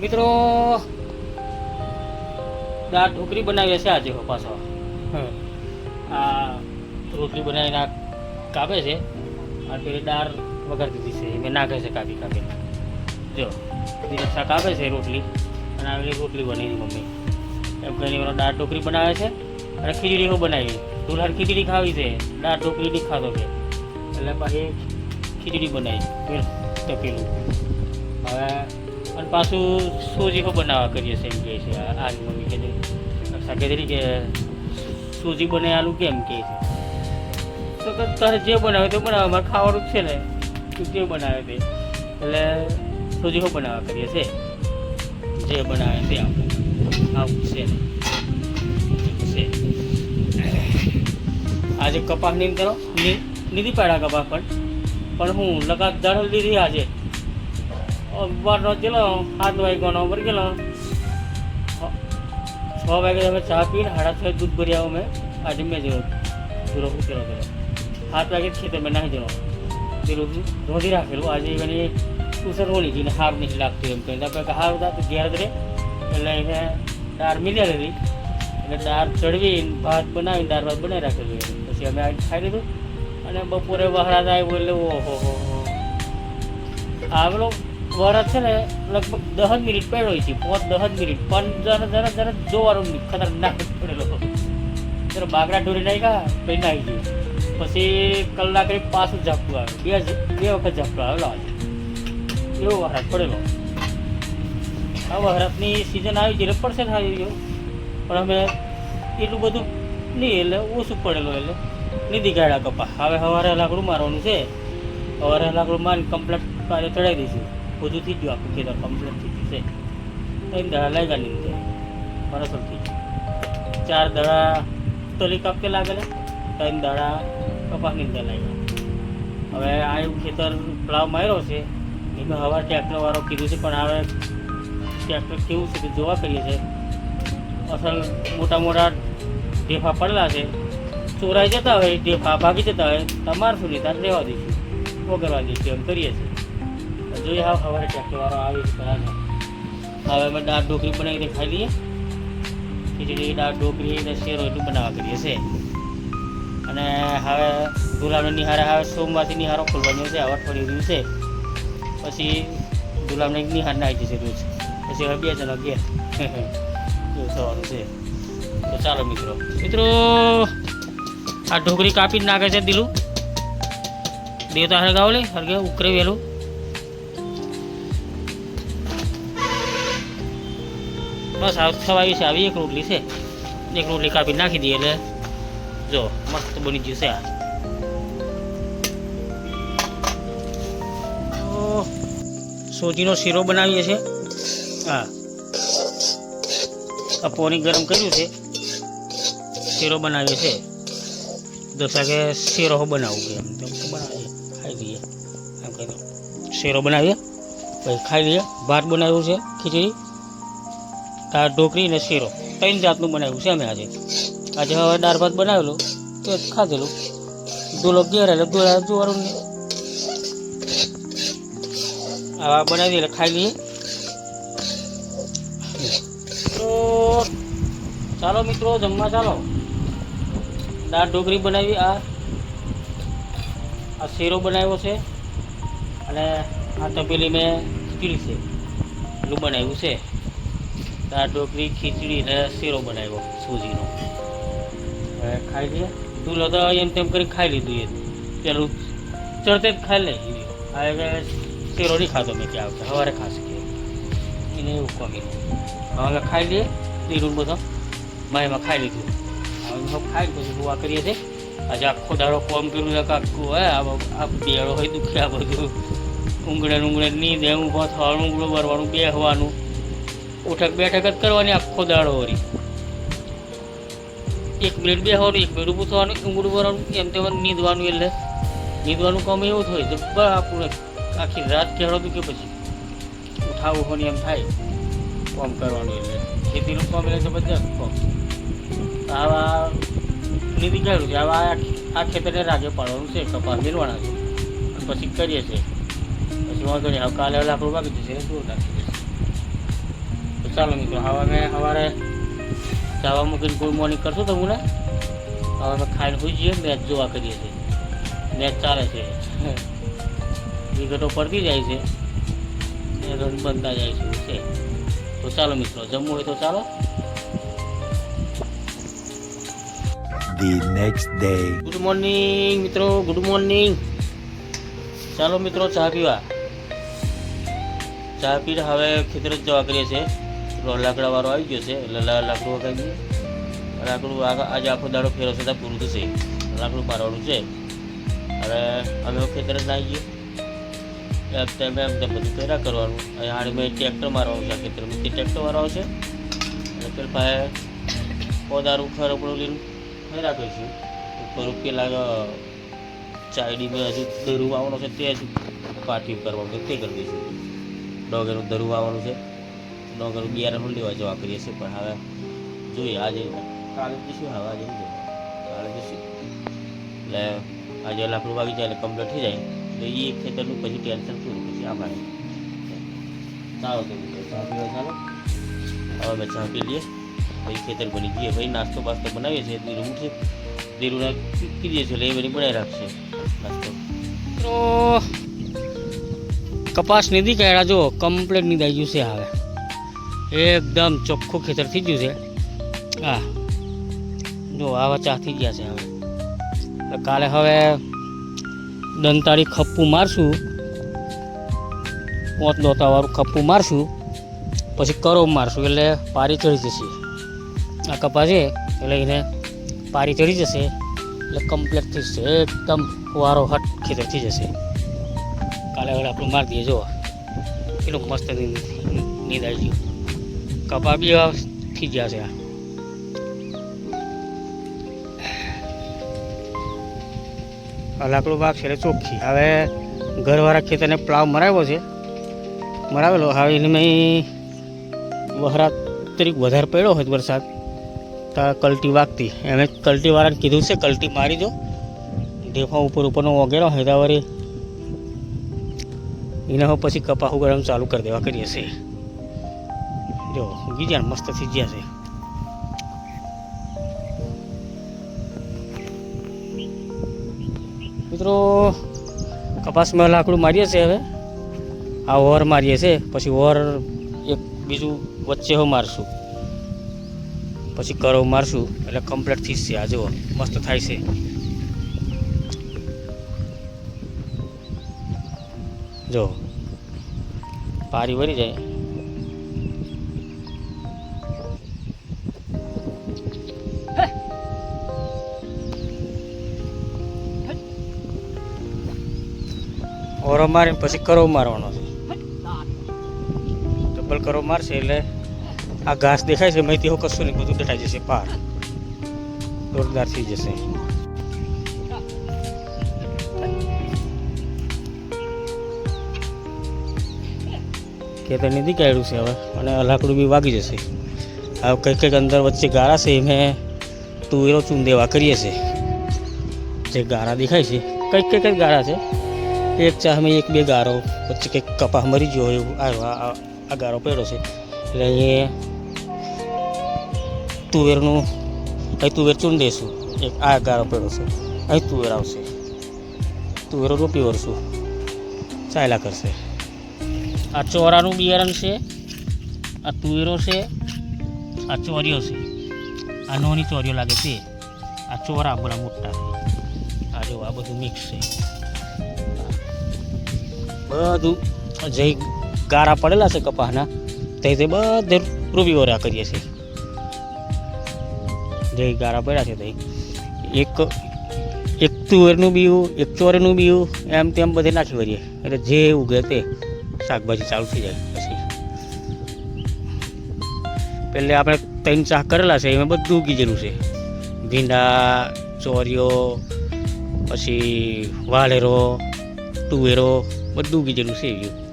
મિત્રો દાળ ઢોકળી બનાવીએ છે આજે પાછો. આ રોટલી બનાવીને કાપે છે. અને પેલી દાળ વઘાર દીધી છે. એમાં નાખે છે કાપી કાપી. જો દીરક્ષા કાપે છે રોટલી. અને આવી રોટલી બનાવી મમ્મી. એમ કરીને દાળ ઢોકળી બનાવે છે. અને ખીચડી હું બનાવી. દુલ્હન ખીચડી ખાવી છે. દાળ ઢોકરી નહીં ખાતો કે. એટલે પછી ખીચડી બનાવી. પેલું તપેલું. હવે અને પાછું સૂજી હું બનાવવા કરીએ છીએ એમ કહે છે. આ આ મમ્મી કે છે. કીધી કે સૂજી બને કેમ કહે છે? તો તારે જે બનાવે તે બનાવે મારે ખાવાનું જ છે ને. તું જે બનાવે તે. એટલે સૂજી હું બનાવવા કરીએ છીએ? જે બનાવે તે આપણે આવું છે ને. આજે કપાસની કરો. નીધી પાડ્યા કપાસ પણ પણ હું લગાત દળ લીધી આજે. ચલો, સાત વાગ્યાનો ઉપર ગયેલો છ વાગે અમે ચા પીને સાડા છ દૂધ ભરી આવો મેં આજે મેં જરો પૂરો ઉતરો કર્યો સાત વાગે ખેતર મેં નાહી જરો પેલું ધોધી રાખેલું. આજે એની ઉસર હોળી હતી ને હાર નથી લાગતું એમ કહીને આપણે હાર હતા તો ઘેર જ એટલે એને દાળ મિલ્યા લીધી એટલે દાળ ચડવી ભાત બનાવીને દાળ ભાત બનાવી રાખેલું પછી અમે આજે ખાઈ લીધું. અને બપોરે વહરાત થાય એટલે ઓહો હો. આવેલો વરસ છે ને લગભગ દહ મિનિટ પડ્યો છે. પાંચ દહ મિનિટ. પણ જરા જરા જરા જોવાનું ખતરનાક પડેલો. ત્યારે બાગડા દોરી નાખ્યા, પછી નાખી ગયું. પછી કલાક પાછું ઝાપટું આવે બે બે વખત ઝાપટું આવેલો આજે એવો વરસ પડેલો. આ વરસની સિઝન આવી પડશે ને આવી ગયો પણ અમે એટલું બધું નહીં એટલે ઓછું પડેલું એટલે. નીધી ગાડા કપા. હવે સવારે લાકડું મારવાનું છે. સવારે લાકડું મારીને કમ્પ્લેટ કાર્ય ચડાવી દઈશું. બધું થઈ ગયું આખું ખેતર કમ્પ્લેટ થઈ ગયું છે ત્રણ દડા લાગ્યા નીંદે બરાબર થઈ ગયું ચાર દડા તલી કાપકે લાગેલા ત્રણ દડા કપાસની અંદર લાગ્યા હવે આ એવું ખેતર પ્લાવ માર્યો છે, એમાં હવા ટ્રેક્ટર વાળો કીધું છે, પણ હવે ટ્રેક્ટર કેવું છે તે જોવા કરીએ છે. અસલ મોટા મોટા ઢેફા પડેલા છે. ચોરાઈ જતા હોય, ઢેફા ભાગી જતા હોય, તમારે શું નહીં તાર રહેવા દઈશું. વગરવા દઈશું? એમ કરીએ છીએ. જોઈએ હા સવારે ટ્રેક્ટર વાળો આવે છે ખરા હવે અમે દાળ ઢોકળી બનાવીને ખાઈ લઈએ. ખીચડી, દાળ ઢોકળી ને શેરો એટલું બનાવવા કરીએ છે. અને હવે ગુલાબનો નિહારે હવે સોમવારથી નિહારો ખોલવાનો છે. હવે અઠવાડિયું છે. પછી ગુલાબને નિહાર નાખી જશે રોજ. પછી હવે બે જણા ગયા એવું થવાનું છે. તો ચાલો મિત્રો. મિત્રો, આ ઢોકળી કાપી નાખે છે દિલું. દેવતા હરગાવ લે, હરગે, ઉકરે વેલું. બસ આ ખવાઈ છે. આવી એક રોટલી છે. એક રોટલી કાપી નાખી દઈએ એટલે જો, મસ્ત બની ગયું છે આ. તો સોજીનો શીરો બનાવીએ છીએ હા. આ પોણી ગરમ કર્યું છે. શીરો બનાવીએ છીએ દોસ્તા કે શીરો બનાવવું કે એમ. તેમ તો બનાવીએ. ખાઈ લઈએ. એમ કહી દો શીરો બનાવીએ. પછી ખાઈ લઈએ. ભાત બનાવ્યું છે ખીચડી. દાળ ઢોકળી ને શીરો. ત્રણ જાતનું બનાવ્યું છે અમે આજે. આજે હવે દાળ ભાત બનાવેલું, તે ખાધેલું. દોલો ઘેર એટલે દોલા જોવાનું નહીં. આવા બનાવી એટલે ખાઈ લઈએ. તો ચાલો મિત્રો, જમવા ચાલો. દાળ ઢોકળી બનાવી, આ આ શીરો બનાવ્યો છે. અને આ તપેલી મેં ખીચડી છે. એટલું બનાવ્યું છે. દાળ ઢોકળી ખીચડી ને શીરો બનાવ્યો, સૂજીનો. હવે ખાઈ લઈએ તું તો એમ તેમ કરી ખાઈ લીધું એ. પેલું ચડતે જ ખાઈ લઈ હવે શીરો નહીં ખાતો મેં ત્યાં આવતા સવારે ખાશે કે. એને એવું કમી હવે ખાઈ લઈએ. લીલું બધો. મેં એમાં ખાઈ લીધું. હવે હું ખાઈ પછી આ કરીએ છીએ આજે આખો દાડો કોમ કર્યું છે કાકું, હે? આ બેડો હોય દુખ્યા બધું. ઊંઘડે ઊંઘડે નહીં દેવું ઊભો થવાનું ઊંઘડું ભરવાનું બેહવાનું. ઉઠક બેઠક જ કરવાની, આખો દાડો વળી એક મિનિટ બેહવાનું, એક મિનિટ ઊભું થવાનું ઊંઘું ભરવાનું એમ તેમ નીંદવાનું એટલે. નીંદવાનું કામ એવું થાય જબ્બર આપણે આખી રાત કેળો કે પછી ઉઠાવું હોય એમ થાય. કામ કરવાનું એટલે. ખેતીનું કામ એટલે જબરજસ્ત કામ. આવા નીતિ કાઢ્યું છે આવા આ ખેતરને રાગે પાડવાનું છે, કપાસ મેળવાના છે. પછી કરીએ છીએ. પછી વાંધો નહીં, હવે કાલે લાકડું બાકી જશે શું નાખી ચાલો મિત્રો હવે અમે સવારે ચાવા મૂકીને ગુડ મોર્નિંગ કરશો તમને. હવે અમે ખાઈને હોઈ જઈએ મેચ જોવા કરીએ છીએ. મેચ ચાલે છે. વિગતો પડતી જાય છે. રન બનતા જાય છે તો ચાલો મિત્રો જમવું હોય તો ચાલો. ગુડ મોર્નિંગ મિત્રો ગુડ મોર્નિંગ ચાલો મિત્રો ચા પીવા. ચા પીને હવે ખેતર જ જવા કરીએ છીએ. લાકડાવાળો આવી ગયો છે, એટલે લાકડું વગાવી દઈએ લાકડું આજે આખો દાડો ફેરો થતાં પૂરું થશે. લાકડું મારવાનું છે. અને અમે ખેતર જ નાહી ગઈએ એમ તેમ એમ તેમ બધું કર્યા કરવાનું. અને હાડી મેં ટ્રેક્ટર મારવાનું છે ખેતરમાં. તે ટ્રેક્ટર મારવાનું છે અને પેલા ભાઈ પોદારું ખરપડું લઈને ફેરા છે. ઉપર પેલા ચાયડી મેં હજુ ધરું આવવાનું છે, તે હજુ પાટી કરવાનું તે કરી દઈશું. ડોગરનું ધરું આવવાનું છે. ડોગરનું બિયારણ લેવા જવા કરીએ છીએ પણ હવે જોઈએ, આજે કાલે જઈશું, હવે આજે નહીં જવાનું. કાલે જઈશું. એટલે આજે લાકડું વાગી જાય એટલે કમ્પ્લીટ થઈ જાય. એટલે એ ખેતરનું પછી ટેન્શન પૂરું પછી આમાં ચાલો તો મિત્રો ચા પીવા ચાલો. હવે અમે ચા પી લઈએ. પછી ખેતર બની ગઈએ પછી નાસ્તો બાસ્તો બનાવીએ છીએ દીરું છે? દીરુને કીધીએ છીએ એટલે એ બધી બનાવી રાખશે. નાસ્તો. તો કપાસ નીધી કાઢ્યા જો કમ્પ્લેટ નીદાઈ ગયું છે હવે. એકદમ ચોખ્ખું ખેતર થઈ ગયું છે. હા જો આવા ચા થઈ ગયા છે હવે. કાલે હવે દંતાળી ખપ્પું મારશું. પોત દોતાવાળું ખપ્પું મારશું. પછી કરો મારશું, એટલે પારી ચડી જશે. આ કપા છે, એટલે એને પારી ચડી જશે. એટલે કમ્પ્લીટ થઈ જશે. એકદમ વારો હટ ખેતર થઈ જશે. કાલે હવે આપણે મારી દઈએ જો કેટલું મસ્ત નીદાઈ ગયું. કપા બી થઈ ગયા છે આ. લાકડું ભાગ છે એટલે ચોખ્ખી. હવે ઘરવાળા ખેતરને પ્લાવ મરાવ્યો છે. મરાવેલો. હવે એને મેં વહરાત તરીક વધારે પડ્યો હોય વરસાદ. તો કલટી વાગતી. એમ કલટીવાળાને કીધું છે, કલટી મારી દો. ઢેફા ઉપર ઉપરનો વગેરે હોય તો વળી એને પછી કપા ગરમ ચાલુ કરી દેવા કરીએ છીએ. જો ઉગી મસ્ત થઈ ગયા છે. મિત્રો, કપાસમાં લાકડું મારીએ છીએ હવે. આ ઓર મારીએ છીએ પછી ઓર એક બીજું વચ્ચે હું મારશું. પછી કરો મારશું, એટલે કમ્પ્લીટ થઈ જશે. આ જુઓ, મસ્ત થાય છે. જો, પારી વરી જાય. ઓરો મારીને પછી કરો મારવાનો છે. ડબલ કરો મારશે એટલે આ ઘાસ દેખાય છે માહિતી હું કશું નહીં, બધું દટાઈ જશે પાર. જોરદાર થઈ જશે. ખેતર નથી કાઢ્યું છે હવે, અને લાકડું બી વાગી જશે. હવે કંઈક કંઈક અંદર વચ્ચે ગારા છે મેં તુવેરો ચૂંદેવા કરીએ છે. જે ગારા દેખાય છે, કંઈક કંઈક જ ગારા છે. એક ચાહમાં એક બે ગારો. વચ્ચે કંઈક કપાસ મરી ગયો હોય આવ્યો. આ ગારો પડ્યો છે. એટલે અહીંયા તુવેરનું અહીં તુવેર ચૂન દઈશું એક આ ગારો પડ્યો છે. અહીં તુવેર આવશે. તુવેરો રોપી વળશું. ચાલ્યા કરશે. આ ચોરાનું બિયારણ છે. આ તુવેરો છે. આ ચોરીઓ છે. આ નોની ચોરીઓ લાગે છે. આ ચોરા બધા મોટા. આ જો આ બધું મિક્સ છે. બધું જે ગારા પડેલા છે કપાસના, તે તે બધે રૂબી ઓરા કરીએ છીએ. જે ગારા પડ્યા છે તે. એક એક તુવેરનું બીયું, એક ચોરનું બીયું, એમ તેમ બધે નાખી વળીએ એટલે જે ઉગે તે શાકભાજી ચાલુ થઈ જાય પછી. પહેલે આપણે ત્રણ ચાક કરેલા છે, એમાં બધું ઉગી ગયેલું છે. ભીંડા, ચોરીઓ, પછી વાલેરો, તુવેરો બધું કીધેલું છે એવું